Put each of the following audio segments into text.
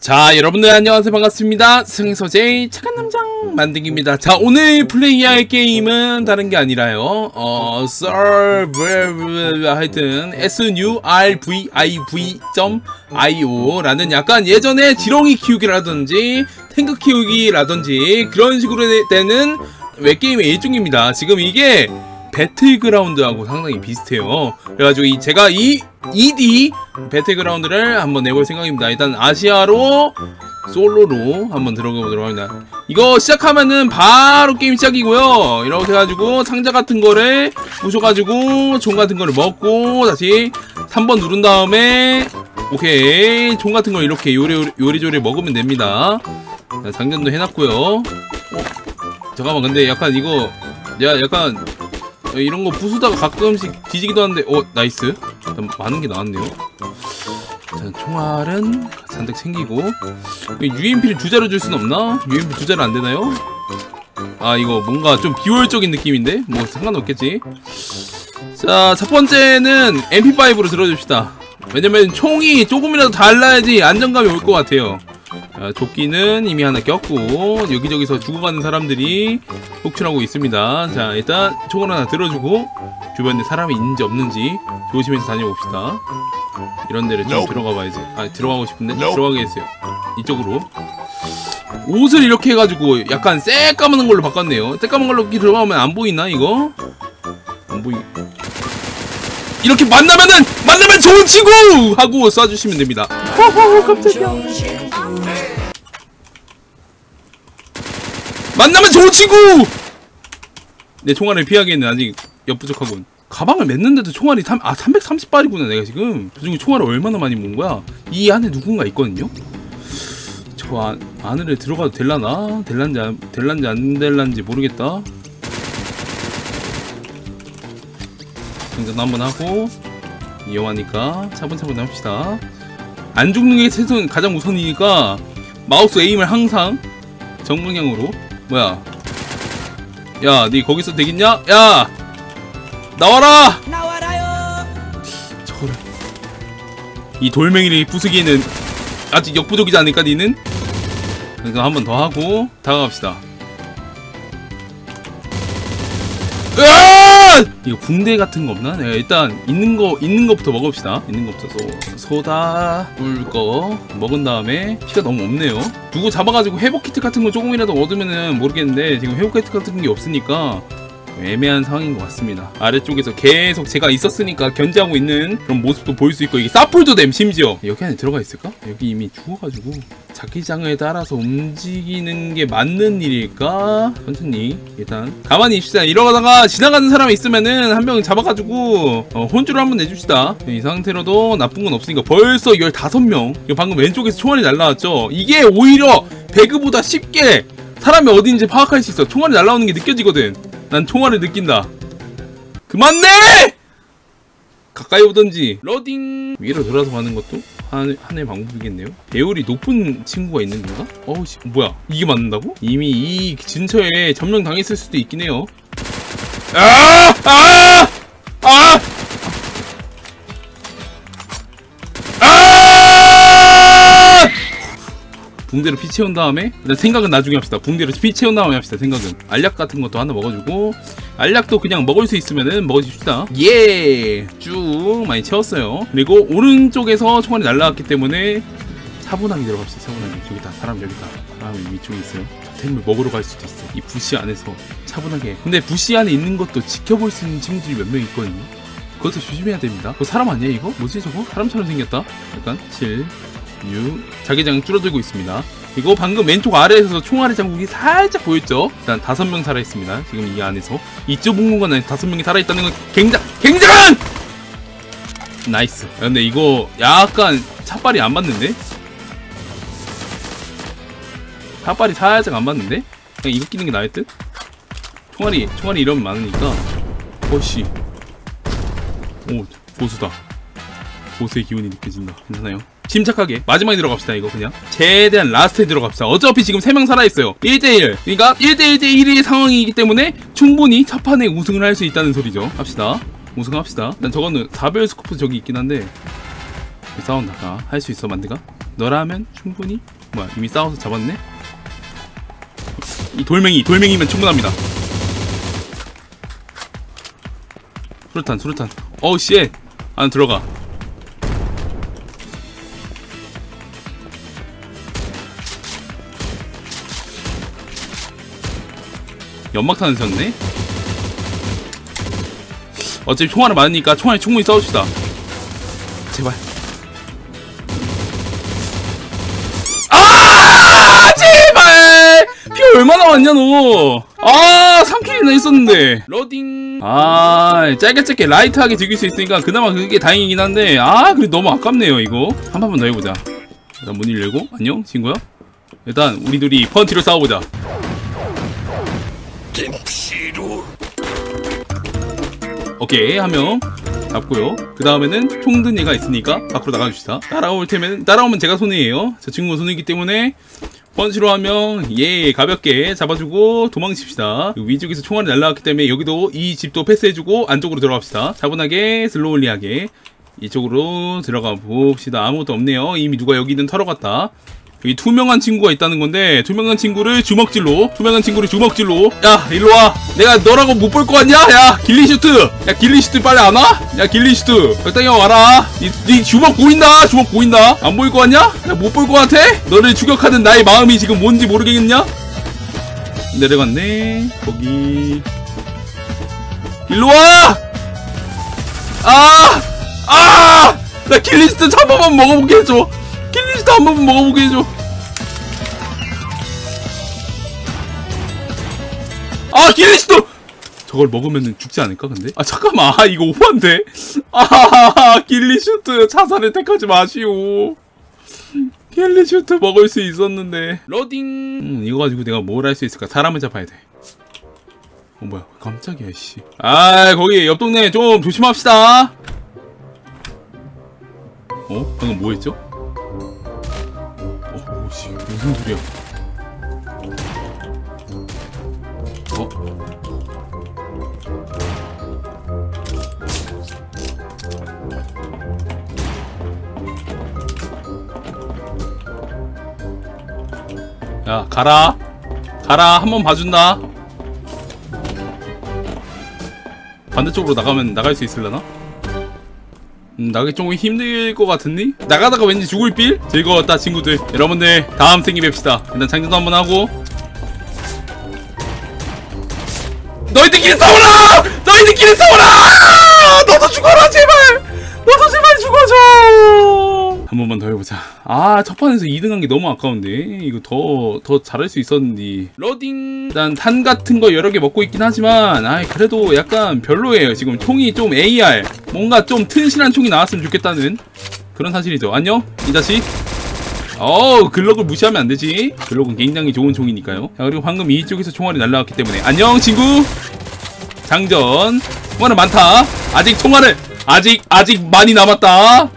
자 여러분들 안녕하세요. 반갑습니다. 승소제이 착한 남장 만들기입니다. 자 오늘 플레이할 게임은 다른 게 아니라요. 어 server 하여튼 surviv.io 라는 약간 예전에 지렁이 키우기라든지 탱크 키우기라든지 그런 식으로 되는 웹게임의 일종입니다. 지금 이게 배틀그라운드하고 상당히 비슷해요. 그래가지고 이 제가 이 ED 배틀그라운드를 한번 내볼 생각입니다. 일단 아시아로 솔로로 한번 들어가 보도록 합니다. 이거 시작하면은 바로 게임 시작이고요. 이렇게 해가지고 상자 같은 거를 부셔가지고 종 같은 거를 먹고 다시 3번 누른 다음에 오케이 종 같은 거 이렇게 요리 요리조리 먹으면 됩니다. 자, 장전도 해놨고요. 어, 잠깐만 근데 약간 이거 야 약간 어, 이런 거 부수다가 가끔씩 뒤지기도 하는데 어 나이스. 일단 많은 게 나왔네요. 자 총알은 잔뜩 챙기고. UMP를 두 자루 줄순 없나? UMP 두 자루 안 되나요? 아 이거 뭔가 좀 비효율적인 느낌인데? 뭐 상관없겠지. 자 첫 번째는 MP5로 들어줍시다. 왜냐면 총이 조금이라도 달라야지 안정감이 올 것 같아요 자, 조끼는 이미 하나 꼈고 여기저기서 죽어가는 사람들이 폭출하고 있습니다. 자 일단 총을 하나 들어주고 주변에 사람이 있는지 없는지 조심해서 다녀봅시다. 이런 데를 좀. 들어가 봐야지. 아 들어가고 싶은데. 들어가게 했어요. 이쪽으로. 옷을 이렇게 해가지고 약간 새까만 걸로 바꿨네요. 새까만 걸로 들어가면 안 보이나 이거? 안 보이 이렇게 만나면은 만나면 좋은 친구 하고 쏴주시면 됩니다 허허허 깜짝이야 만나면 좋은 친구! 내 총알을 피하기에는 아직 역부족하군. 가방을 맸는데도 총알이 3, 아 330발이구나 내가 지금. 그중에 총알을 얼마나 많이 모은 거야? 이 안에 누군가 있거든요? 저 안, 안으로 들어가도 될라나? 될란지 안, 될란지 안 될란지 모르겠다. 장전 한번 하고 위험하니까 차분차분 합시다. 안 죽는 게 최선 가장 우선이니까 마우스 에임을 항상 정방향으로 뭐야 야 니 거기서 되겠냐? 야 나와라 저거를 이 돌멩이를 부수기에는 아직 역부족이지 않을까 니는? 그래서 한번 더 하고 다가갑시다 이거 붕대 같은 거 없나? 내가 일단 있는 거 있는 거부터 먹읍시다. 있는 거부터 소, 소다 꿀거 먹은 다음에 피가 너무 없네요. 누구 잡아가지고 회복 키트 같은 거 조금이라도 얻으면은 모르겠는데 지금 회복 키트 같은 게 없으니까 애매한 상황인 것 같습니다. 아래쪽에서 계속 제가 있었으니까 견제하고 있는 그런 모습도 보일 수 있고 이게 사풀도 됨 심지어 여기 안에 들어가 있을까? 여기 이미 죽어가지고 자기장에 따라서 움직이는 게 맞는 일일까? 천천히 일단 가만히 있읍시다. 이러다가 지나가는 사람이 있으면은 한 명 잡아가지고 어, 혼쭐을 한번 내줍시다. 이 상태로도 나쁜 건 없으니까 벌써 15명 이거 방금 왼쪽에서 총알이 날라왔죠? 이게 오히려 배그보다 쉽게 사람이 어딘지 파악할 수 있어. 총알이 날라오는 게 느껴지거든. 난 총알을 느낀다. 그만 내! 가까이 오던지 러딩 위로 돌아서 가는 것도 한, 하나의 방법이겠네요 배율이 높은 친구가 있는 건가? 어우 씨 뭐야 이게 맞는다고? 이미 이 근처에 점령 당했을 수도 있긴 해요 아! 아! 아! 아! 붕대로 피 채운 다음에 생각은 나중에 합시다. 붕대로 피 채운 다음에 합시다 생각은. 알약 같은 것도 하나 먹어주고. 알약도 그냥 먹을 수 있으면은 먹어줍시다. 예쭉 많이 채웠어요. 그리고 오른쪽에서 총알이 날라왔기 때문에 차분하게 들어갑시다 차분하게. 저기 다 사람 여기 다. 사람이 위쪽에 있어요. 템을 먹으러 갈 수도 있어 이 부시 안에서 차분하게. 근데 부시 안에 있는 것도 지켜볼 수 있는 친구들이 몇 명 있거든요. 그것도 조심해야 됩니다. 그거 사람 아니야 이거? 뭐지 저거? 사람처럼 생겼다? 약간 7 6 자기장 줄어들고 있습니다. 그리고 방금 왼쪽 아래에서 총알의 장국이 살짝 보였죠? 일단 다섯 명 살아있습니다. 지금 이 안에서. 이 좁은 공간 안에 다섯 명이 살아있다는 건 굉장 굉장한! 나이스. 근데 이거 약간 차빨이 안 맞는데? 차빨이 살짝 안 맞는데? 그냥 이거 끼는 게 나을 듯? 총알이 총알이 이러면 많으니까. 어씨. 오 보수다. 보수의 기운이 느껴진다. 괜찮아요 침착하게 마지막에 들어갑시다 이거 그냥. 최대한 라스트에 들어갑시다. 어차피 지금 3명 살아있어요. 1대1 그러니까 1대1대1의 상황이기 때문에 충분히 첫 판에 우승을 할 수 있다는 소리죠. 합시다. 우승합시다. 일단 저거는 4별 스코프 저기 있긴 한데 싸운다 할수 있어 만드가? 너라면 충분히? 뭐야 이미 싸워서 잡았네? 이 돌멩이 돌멩이면 충분합니다. 수류탄 수류탄. 어우 씨안 들어가 연막탄을 쳤네? 어차피 총알을 많으니까 총알이 충분히 싸웁시다. 제발. 아! 제발! 피 얼마나 왔냐 너아 3킬이나 있었는데. 로딩. 아 짧게 짧게 라이트하게 즐길 수 있으니까 그나마 그게 다행이긴 한데. 아 그래 너무 아깝네요 이거. 한 번만 더 해보자. 일단 문을 열고. 안녕 친구야. 일단 우리 둘이 펀치로 싸워보자 오케이 한 명 잡고요. 그 다음에는 총 든 얘가 있으니까 밖으로 나가줍시다. 따라올 테면 따라오면 제가 손해예요. 저 친구가 손해이기 때문에 펀치로 하면 예 가볍게 잡아주고 도망칩시다. 위쪽에서 총알이 날라왔기 때문에 여기도 이 집도 패스해주고 안쪽으로 들어갑시다. 차분하게 슬로울리하게. 이쪽으로 들어가 봅시다. 아무것도 없네요. 이미 누가 여기 있는 털어갔다 여기 투명한 친구가 있다는 건데 투명한 친구를 주먹질로 투명한 친구를 주먹질로 야 일로와 내가 너라고 못 볼 거 같냐 야 길리슈트 야 길리슈트 빨리 안 와? 야 길리슈트 적당히 와라 니, 니 주먹 보인다 주먹 보인다 안 보일 거 같냐? 야못볼 거 같아? 너를 추격하는 나의 마음이 지금 뭔지 모르겠냐? 내려갔네 거기 일로와 아! 아! 나 길리슈트 한 번만 먹어보게 해줘 킬리스트 한 번만 먹어보게 해줘. 아 킬리스트 저걸 먹으면 죽지 않을까 근데? 아 잠깐만. 아 이거 오반데? 아 길리슈트 자살을 택하지 마시오. 킬리슈트 먹을 수 있었는데. 로딩! 음, 이거 가지고 내가 뭘 할 수 있을까? 사람을 잡아야 돼. 어 뭐야. 깜짝이야 씨아 거기 옆 동네 좀 조심합시다. 어? 방금 뭐 했죠? 어, 오씨, 무슨 소리야? 어? 야, 가라. 가라. 한 번 봐준다. 반대쪽으로 나가면 나갈 수 있을려나? 음, 나가기 조금 힘들 것 같은데? 나가다가 왠지 죽을 빌? 즐거웠다 친구들 여러분들 다음 생이 뵙시다 일단 장전도 한번 하고 너희들끼리 싸워라! 너희들끼리 싸워라! 너도 죽어라 제발! 너도 제발 죽어줘! 한 번만 더 해보자 아 첫 판에서 2등 한 게 너무 아까운데? 이거 더, 더 잘할 수 있었는데. 로딩. 일단 탄 같은 거 여러 개 먹고 있긴 하지만 아 그래도 약간 별로예요. 지금 총이 좀 AR 뭔가 좀 튼실한 총이 나왔으면 좋겠다는 그런 사실이죠. 안녕 이 자식 어우 글럭을 무시하면 안 되지. 글럭은 굉장히 좋은 총이니까요. 자 그리고 방금 이쪽에서 총알이 날라왔기 때문에. 안녕 친구. 장전. 총알은 많다. 아직 총알을 아직 아직 많이 남았다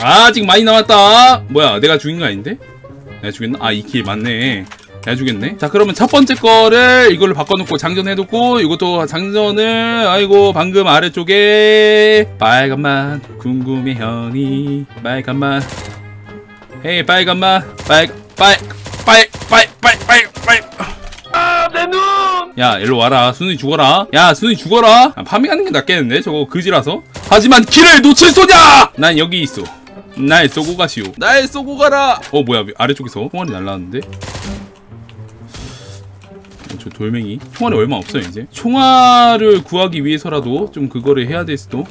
아 지금 많이 남았다. 뭐야 내가 죽인 거 아닌데? 내가 죽였나? 아 이 킬 맞네. 내가 죽였네. 자 그러면 첫 번째 거를 이걸로 바꿔놓고 장전해놓고 이것도 장전을 아이고 방금 아래쪽에 빨간만 궁금해 현이. 빨간만. 헤이 빨간만. 빨빨빨빨빨빨빨. 아, 야 일로 와라. 순이 죽어라. 야 순이 죽어라. 아, 파밍하는 게 낫겠는데? 저거 그지라서? 하지만 키를 놓칠 소냐! 난 여기 있어. 날 쏘고 가시오 날 쏘고 가라 어 뭐야 아래쪽에서 총알이 날라왔는데 어, 저 돌멩이 총알이 얼마 없어요 이제 총알을 구하기 위해서라도 좀 그거를 해야 될 수도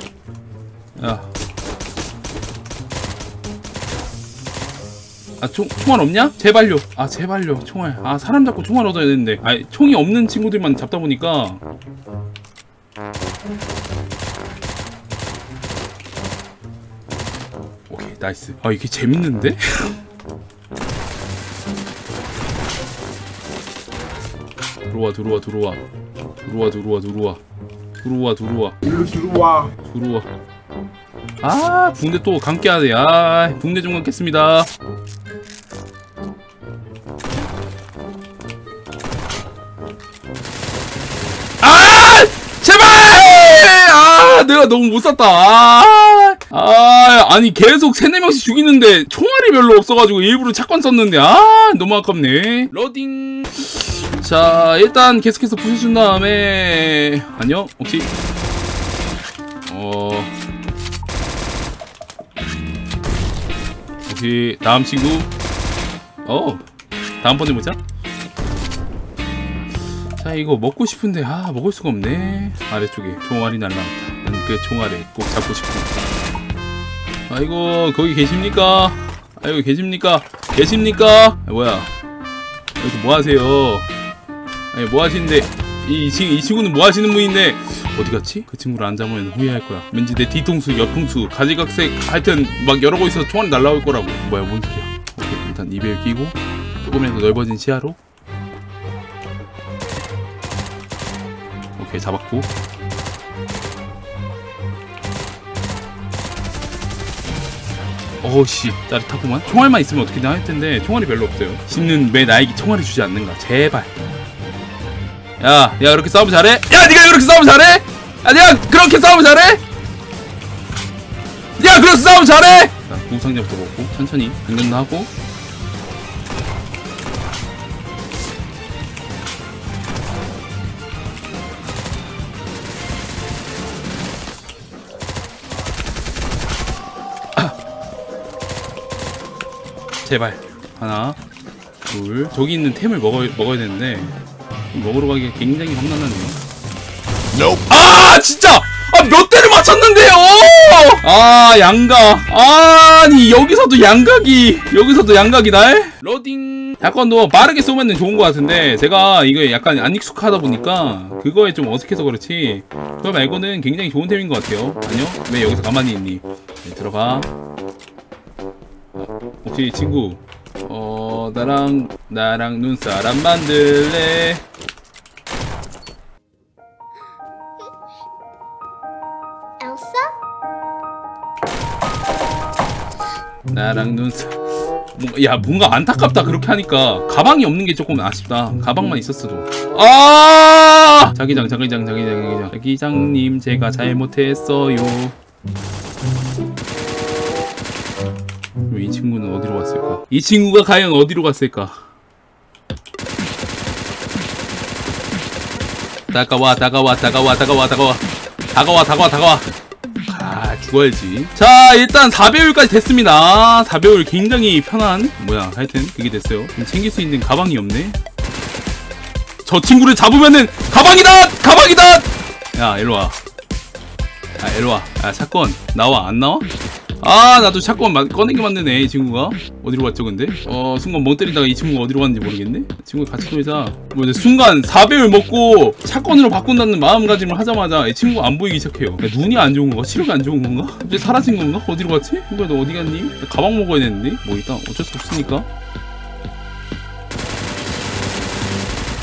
야 아, 총, 총알 없냐? 제발요. 아, 제발요. 총알. 아, 사람 잡고 총알 얻어야 되는데. 아, 총이 없는 친구들만 잡다 보니까. 오케이, 나이스. 아, 이게 재밌는데? 들어와, 들어와, 들어와. 들어와, 들어와, 들어와. 들어와, 들어와. 일로 들어와. 들어와. 아, 붕대 또 감겨야 돼. 아, 붕대 좀 감겠습니다. 아! 제발! 아, 내가 너무 못 쐈다. 아! 아 아니 계속 세네 명씩 죽이는데 총알이 별로 없어가지고 일부러 착관 썼는데 아 너무 아깝네. 로딩. 자 일단 계속해서 부셔준 다음에 아니요 혹시 어. 혹시 다음 친구. 어 다음번에 보자. 자 이거 먹고 싶은데 아 먹을 수가 없네. 아래쪽에 총알이 날라왔다. 난그 총알에 꼭 잡고 싶어 아이고 거기 계십니까? 아이고 계십니까? 계십니까? 아, 뭐야? 여기서 뭐 하세요? 아니 뭐 하시는데? 이, 이, 친- 이 친구는 뭐 하시는 분인데? 어디 갔지? 그 친구를 안 잡으면 후회할 거야. 왠지 내 뒤통수 옆통수 가지각색 하여튼 막 여러 곳에서 총알이 날라올 거라고. 뭐야 뭔 소리야? 오케이 일단 이별 끼고 조금이라도 넓어진 시야로. 오케이 잡았고 어우씨 짜릿하구만 총알만 있으면 어떻게든 할 텐데 총알이 별로 없어요 씹는 왜 나에게 총알을 주지 않는가 제발 야, 야 그렇게 싸움 잘해? 야, 네가 그렇게 싸움 잘해? 야, 네가 그렇게 싸움 잘해? 야, 그렇게 싸움 잘해? 자, 구상자부터 먹고 천천히 당근도 하고. 제발. 하나, 둘. 저기 있는 템을 먹어 먹어야 되는데 먹으러 가기가 굉장히 험난하네요. 아 진짜! 아 몇 대를 맞췄는데요? 아 양각. 아니 여기서도 양각이 여기서도 양각이 날? 로딩. 약간 너 빠르게 쏘면 좋은 것 같은데 제가 이거 약간 안 익숙하다 보니까 그거에 좀 어색해서 그렇지. 그거 말고는 굉장히 좋은 템인 것 같아요. 아니요? 왜 여기서 가만히 있니? 네, 들어가 어, 혹시 친구 어 나랑 나랑 눈사람 만들래? 나랑 눈사 야 뭔가 안타깝다 그렇게 하니까. 가방이 없는 게 조금 아쉽다. 가방만 있었어도. 아! 자기장 자기장 자기장 자기장. 자기장님 제가 잘못했어요 어디로 갔을까? 이 친구가 과연 어디로 갔을까? 다가와 다가와 다가와 다가와 다가와. 다가와 다가와 다가와. 아 죽어야지. 자 일단 4배율까지 됐습니다. 4배율 굉장히 편한 뭐야 하여튼 그게 됐어요. 챙길 수 있는 가방이 없네. 저 친구를 잡으면은 가방이다! 가방이다! 야 일로와. 아 일로와. 야 사건 나와 안 나와? 아 나도 샷건 마- 꺼내게 만드네 이 친구가 어디로 갔죠 근데? 어 순간 멍 때리다가 이 친구가 어디로 갔는지 모르겠네 친구 같이 놀자 뭐 이제 순간 4배율 먹고 샷건으로 바꾼다는 마음가짐을 하자마자 이 친구가 안 보이기 시작해요 야, 눈이 안 좋은 건가? 시력이 안 좋은 건가? 갑자기 사라진 건가? 어디로 갔지? 친구야 너 어디 갔니? 나 가방 먹어야 되는데 뭐 일단 어쩔 수 없으니까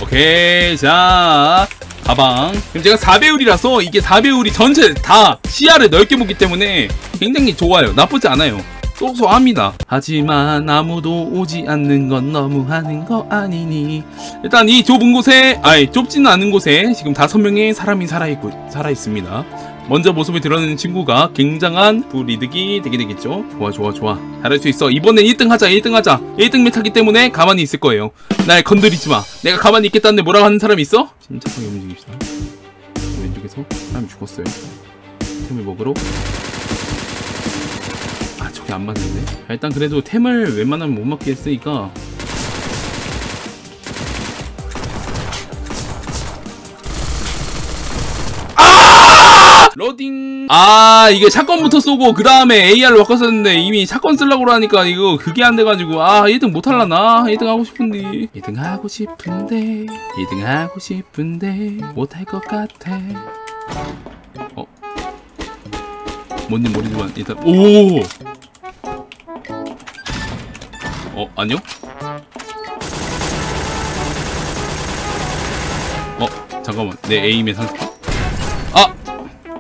오케이 자 가방 그럼 제가 4배율이라서 이게 4배율이 전체 다 시야를 넓게 보기 때문에 굉장히 좋아요. 나쁘지 않아요. 쏘쏘합니다. 하지만 아무도 오지 않는 건 너무하는 거 아니니. 일단 이 좁은 곳에 아니 좁지는 않은 곳에 지금 다섯 명의 사람이 살아있고 살아있습니다. 먼저 모습을 드러내는 친구가 굉장한 불이득이 되게 되겠죠? 좋아 좋아 좋아. 잘할 수 있어. 이번엔 1등 하자 1등 하자. 1등 메타기 때문에 가만히 있을 거예요. 날 건드리지 마. 내가 가만히 있겠다는데 뭐라고 하는 사람이 있어? 침착하게 움직입시다. 왼쪽에서 사람이 죽었어요. 템을 먹으러 아 저게 안 맞는데? 자, 일단 그래도 템을 웬만하면 못 맞게 했으니까. 로딩! 아 이게 샷건부터 쏘고 그 다음에 AR로 바꿨었는데 이미 샷건 쓰려고 하니까 이거 그게 안 돼가지고. 아 1등 못할라나? 1등 하고 싶은데. 1등 하고 싶은데. 1등 하고 싶은데. 못할 것 같아. 어? 뭔지 모르지만 일단 오 어, 아니요? 어, 잠깐만. 내 에임의 상태. 아!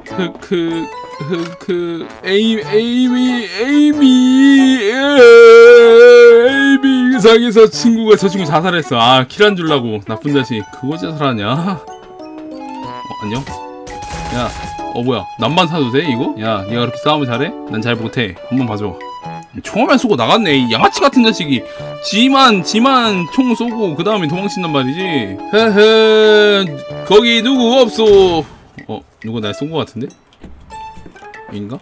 그, 그, 그, 그, 에임, 에임이, 에임이, 에임이 이상해서 친구가 저 친구 자살했어. 아, 킬한 줄라고. 나쁜 자식. 그거 자살하냐? 어, 안녕? 야, 어 뭐야 남만 사도 돼 이거? 야 네가 그렇게 싸움을 잘해? 난 잘 못해 한번 봐줘 총알만 쏘고 나갔네 이 양아치 같은 자식이 지만 지만 총 쏘고 그 다음에 도망친단 말이지 헤헤 거기 누구 없소 어 누가 날 쏜 거 같은데? 인가?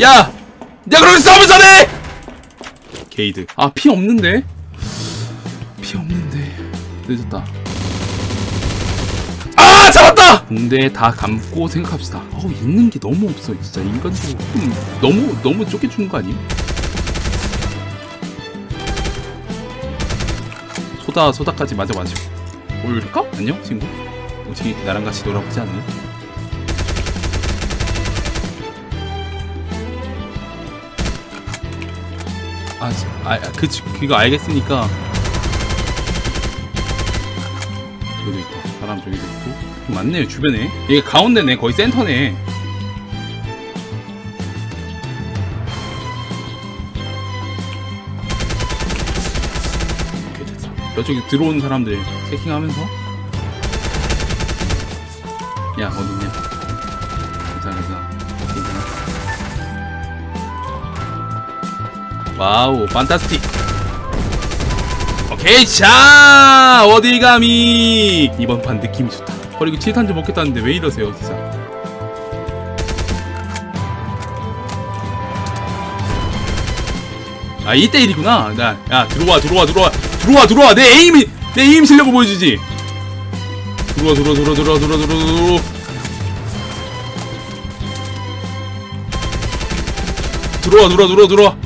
야! 야 그렇게 싸움을 잘해! 게이드 아 피 없는데? 피 없는데 늦었다 아 잡았다! 근데 다 감고 생각합시다 어우 있는 게 너무 없어 진짜 인간적으로 좀 너무 너무 쫓겨주는 거 아니에요? 소다 소다까지 맞아 마시고 올까? 안녕 친구 혹시 나랑 같이 놀아보지 않을래? 아, 지- 아, 아, 그, 그거 알겠으니까. 저기도 있다. 사람 저기도 있고. 맞네요, 주변에. 이게 가운데네, 거의 센터네. 저쪽에 들어오는 사람들 체킹하면서. 야, 어딨냐? 괜찮아, 괜찮아. 괜찮아. 와우 판타스틱 오케이 자 어딜 감히 이번 판 느낌이 좋다 어 7탄 좀 먹겠다는데 왜 이러세요 진짜 아 1대1이구나 나, 야 들어와 들어와 들어와 들어와 들어와 내 에임이 내 에임 실력을 보여주지 들어와 들어와 들어와 들어와 들어와 들어와 들어와 들어와 들어와 들어와 들어와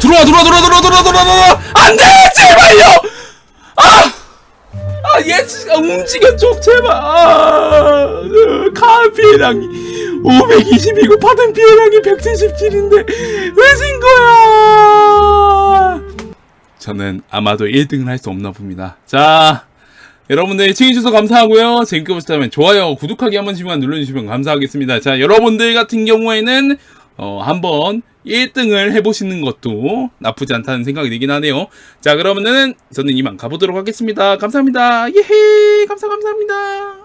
들어와 들어와 들어와 들어와 들어와 들어와 안돼 제발요 아 아얘 진짜 움직여 좀 제발 아 카피해랑이 520이고 받은 피해량이 177인데 왜 진 거야 저는 아마도 1등을 할 수 없나 봅니다 자 여러분들 시청해주셔서 감사하고요. 재밌게 보셨다면 좋아요, 구독하기 한 번씩만 눌러주시면 감사하겠습니다. 자, 여러분들 같은 경우에는 어, 한번 1등을 해보시는 것도 나쁘지 않다는 생각이 들긴 하네요. 자, 그러면은 저는 이만 가보도록 하겠습니다. 감사합니다. 예헤! 감사, 감사합니다.